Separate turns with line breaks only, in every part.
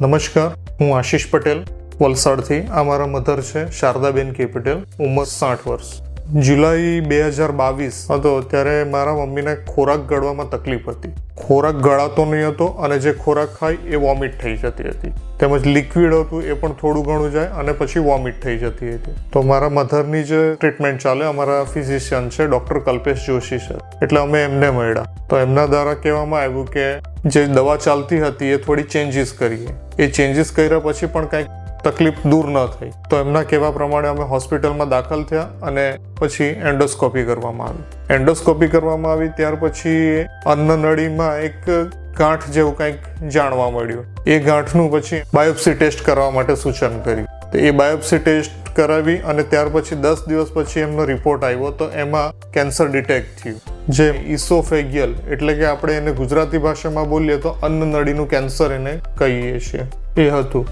નમસ્કાર, હું આશીષ પટેલ, વલસાડથી. આ મારા મધર છે, શારદાબેન કે પટેલ, ઉંમર સાઠ વર્ષ. જુલાઈ બે હજાર બાવીસ હતો, ત્યારે મારા મમ્મીને ખોરાક ગળવામાં તકલીફ હતી. ખોરાક ગળાતો નહીં હતો અને જે ખોરાક ખાય એ વોમિટ થઈ જતી હતી. તેમજ લિક્વિડ હતું એ પણ થોડું ઘણું જાય અને પછી વોમિટ થઈ જતી હતી. તો મારા મધરની જે ટ્રીટમેન્ટ ચાલે, અમારા ફિઝિશિયન છે ડૉક્ટર કલ્પેશ જોશી છે એટલે અમે એમને મળ્યા. તો એમના દ્વારા કહેવામાં આવ્યું કે જે દવા ચાલતી હતી એ થોડી ચેન્જીસ કરીએ. એ ચેન્જીસ કર્યા પછી પણ કાંઈક તકલીફ દૂર ન થઈ. તો એમના કહેવા પ્રમાણે અમે હોસ્પિટલમાં દાખલ થયા અને પછી એન્ડોસ્કોપી કરવામાં આવી. એન્ડોસ્કોપી કરવામાં આવી ત્યાર પછી અન્નનળીમાં એક ગાંઠ જેવું કંઈક જાણવા મળ્યું. એ ગાંઠનું પછી બાયોપ્સી ટેસ્ટ કરવા માટે સૂચન કર્યું. તો એ બાયોપ્સી ટેસ્ટ કરાવી અને ત્યાર પછી દસ દિવસ પછી એમનો રિપોર્ટ આવ્યો તો એમાં કેન્સર ડિટેક્ટ થયું. જે ઇસોફેગિયલ એટલે કે આપણે એને ગુજરાતી ભાષામાં બોલીએ તો અન્નનળીનું કેન્સર એને કહીએ છીએ. એ હતું.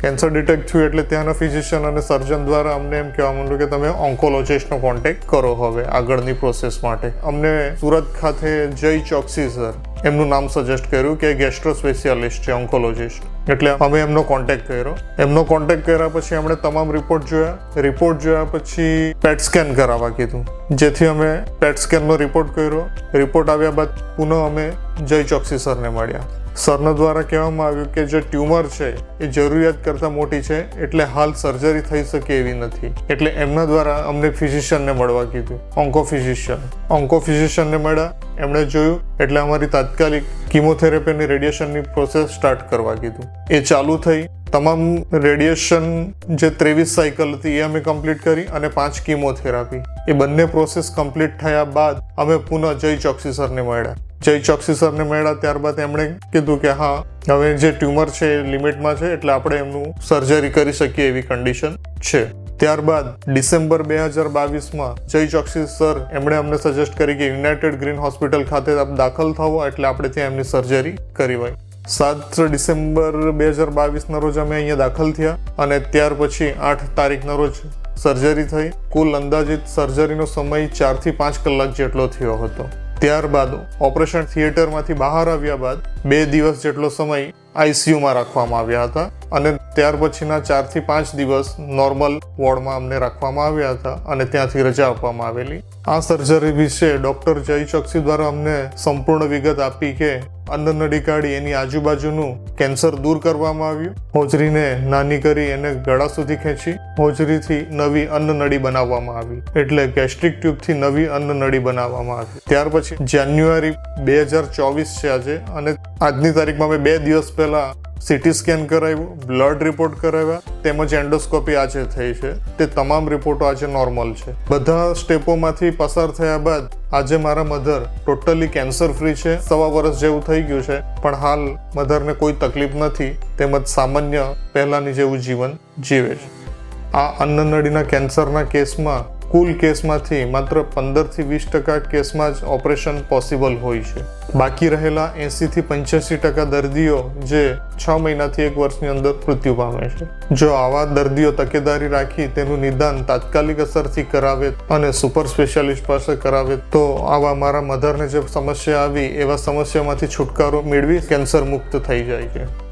કેન્સર ડિટેક્ટ થયું એટલે ત્યાંના ફિઝિશિયન અને સર્જન દ્વારા અમને એમ કહેવા માંડ્યું કે તમે ઓન્કોલોજિસ્ટનો કોન્ટેક્ટ કરો હવે આગળની પ્રોસેસ માટે. અમને સુરત ખાતે જય ચોકસી, સર, એમનું નામ સજેસ્ટ કર્યું કે ગેસ્ટ્રો સ્પેશિયાલિસ્ટ છે, ઓન્કોલોજિસ્ટ. એટલે અમે એમનો કોન્ટેક્ટ કર્યો. એમનો કોન્ટેક્ટ કર્યા પછી અમને તમામ રિપોર્ટ જોયા. રિપોર્ટ જોયા પછી પેટ સ્કેન કરાવવા કીધું. જેથી અમે પેટ સ્કેનનો રિપોર્ટ કર્યો. રિપોર્ટ આવ્યા બાદ પુનઃ અમે જય ચોકસી, સરને મળ્યા. સરના દ્વારા કહેવામાં આવ્યું કે જે ટ્યુમર છે, એ જરૂરિયાત કરતાં મોટી છે, એટલે હાલ સર્જરી થઈ શકે એવી નથી. એટલે એમના દ્વારા અમને ફિઝિશિયનને મળવા કીધું ઓન્કો ફિઝિશિયન ઓન્કો ફિઝિશિયનને મળ્યા, એમણે જોયું, એટલે અમારી તાત્કાલિક કિમોથેરાપીની રેડિયેશનની પ્રોસેસ સ્ટાર્ટ કરવા કીધું. એ ચાલુ થઈ. તમામ રેડિયેશન જે ત્રેવીસ સાયકલ હતી, એ અમે કમ્પ્લીટ કરી અને પાંચ કિમોથેરાપી એ બંને પ્રોસેસ કમ્પ્લીટ થયા બાદ અમે પુનઃ જય ચોકસી સરને મળ્યા. જય ચોકસી સરને મળ્યા ત્યારબાદ એમણે કીધું કે હા, હવે જે ટ્યુમર છે એ લિમિટમાં છે એટલે આપણે એમનું સર્જરી કરી શકીએ એવી કન્ડિશન છે. ત્યારબાદ ડિસેમ્બર બે હજાર બાવીસમાં જય ચોકસી સર એમણે અમને સજેસ્ટ કરી કે યુનાઇટેડ ગ્રીન હોસ્પિટલ ખાતે દાખલ થવો એટલે આપણે ત્યાં એમની સર્જરી કરી હોય. સાત ડિસેમ્બર બે હજાર બાવીસના રોજ અમે અહીંયા દાખલ થયા અને ત્યાર પછી આઠ તારીખના રોજ સર્જરી થઈ. કુલ અંદાજિત સર્જરીનો સમય ચારથી પાંચ કલાક જેટલો થયો હતો. ત્યારબાદ ઓપરેશન થિયેટરમાંથી બહાર આવ્યા બાદ બે દિવસ જેટલો સમય આઈસીયુમાં રાખવામાં આવ્યા હતા અને ત્યાર પછીના ચારથી પાંચ દિવસ નોર્મલ વોર્ડમાં અમને રાખવામાં આવ્યા હતા અને ત્યાંથી રજા આપવામાં આવેલી. આ સર્જરી વિશે ડૉક્ટર જય ચોકસી દ્વારા અમને સંપૂર્ણ વિગત આપી કે અન્નનળી કાઢી એની આજુબાજુનું કેન્સર દૂર કરવામાં આવ્યું. હોજરીને નાની કરી એને ગળા સુધી ખેંચી હોજરીથી નવી અન્નનળી બનાવવામાં આવી. એટલે ગેસ્ટ્રિક ટ્યુબથી નવી અન્નનળી બનાવવામાં આવી. ત્યાર પછી જાન્યુઆરી બે હજાર ચોવીસ છે આજે અને આજની તારીખમાં મેં બે દિવસ પહેલા સિટી સ્કેન કરાવ્યું બ્લડ રિપોર્ટ કરાવ્યા, તેમજ એન્ડોસ્કોપી આજે થઈ છે. તે તમામ રિપોર્ટો આજે નોર્મલ છે. બધા સ્ટેપોમાંથી પસાર થયા બાદ આજે મારા મધર ટોટલી કેન્સર ફ્રી છે. સવા વર્ષ જેવું થઈ ગયું છે, પણ હાલ મધરને કોઈ તકલીફ નથી. તેમજ સામાન્ય પહેલાંની જેવું જીવન જીવે છે. આ અન્નનળીના કેન્સરના કેસમાં કુલ કેસમાંથી માત્ર પંદરથી વીસ ટકા કેસમાં જ ઓપરેશન પોસિબલ હોય છે. બાકી રહેલા એંસીથી પંચ્યાસી ટકા દર્દીઓ જે છ મહિનાથી એક વર્ષની અંદર મૃત્યુ પામે છે. જો આવા દર્દીઓ તકેદારી રાખી તેનું નિદાન તાત્કાલિક અસરથી કરાવે અને સુપર સ્પેશિયાલિસ્ટ પાસે કરાવે, તો આવા મારા મધરને જે સમસ્યા આવી એવા સમસ્યામાંથી છુટકારો મેળવી કેન્સર મુક્ત થઈ જાય છે.